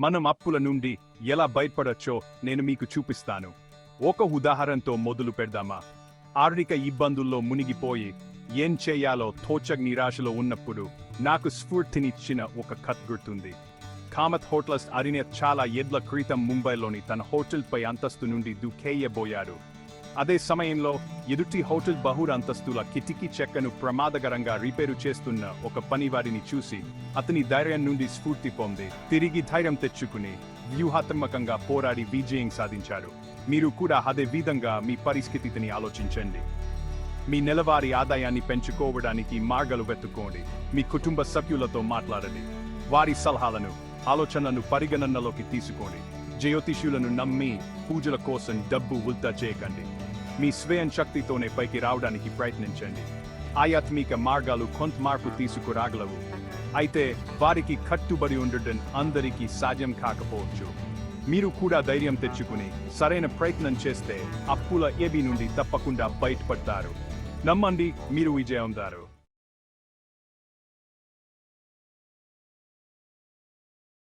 మనం అప్పుల నుండి ఎలా బయటపడచ్చో నేను మీకు చూపిస్తాను. ఒక ఉదాహరణతో మొదలు పెడదామా? ఆర్థిక ఇబ్బందుల్లో మునిగిపోయి ఏం చేయాలో తోచక్ నిరాశలో ఉన్నప్పుడు నాకు స్ఫూర్తినిచ్చిన ఒక కథ గుర్తుంది. కామత్ హోటల్స్ అరినే చాలా ఎడ్ల క్రితం ముంబైలోని తన హోటల్పై అంతస్తు నుండి దూకేయబోయాడు అదే సమయంలో ఎదుటి హోటల్ బహుర్ అంతస్తుల కిటికీ చెక్కను ప్రమాదకరంగా రిపేరు చేస్తున్న ఒక పనివారిని చూసి అతని ధైర్యం నుండి స్ఫూర్తి పొంది తిరిగి ధైర్యం తెచ్చుకుని వ్యూహాత్మకంగా పోరాడి విజయం సాధించాడు. మీరు కూడా అదే విధంగా మీ పరిస్థితిని ఆలోచించండి. మీ నెలవారీ ఆదాయాన్ని పెంచుకోవడానికి మార్గాలు వెతుక్కోండి. మీ కుటుంబ సభ్యులతో మాట్లాడండి. వారి సలహాలను ఆలోచనలను పరిగణనలోకి తీసుకోండి. జ్యోతిష్యులను నమ్మి పూజల కోసం డబ్బు వృద్ధా చేయకండి. మీ స్వయం శక్తితోనే పైకి రావడానికి ప్రయత్నించండి. ఆధ్యాత్మిక మార్గాలు కొంత మార్పు తీసుకురాగలవు. అయితే వారికి కట్టుబడి ఉండడం అందరికీ సాధ్యం కాకపోవచ్చు. మీరు కూడా ధైర్యం తెచ్చుకుని సరైన ప్రయత్నం చేస్తే అప్పుల ఏబి నుండి తప్పకుండా బయటపడతారు. నమ్మండి మీరు విజయం దారు